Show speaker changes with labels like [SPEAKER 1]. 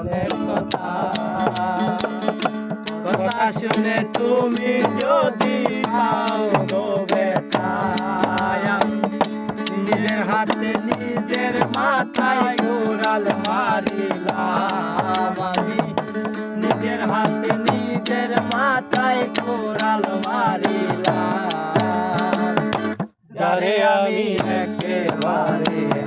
[SPEAKER 1] মনের কথা। কথা শুনে তুমি যদি পাও গো নিজের হাতে নিজের মাথায় ঘোরাল মারিলাম আমি। নিজের হাতে নিজের মাথায় ঘোরাল মারিলাম। আমি একেবারে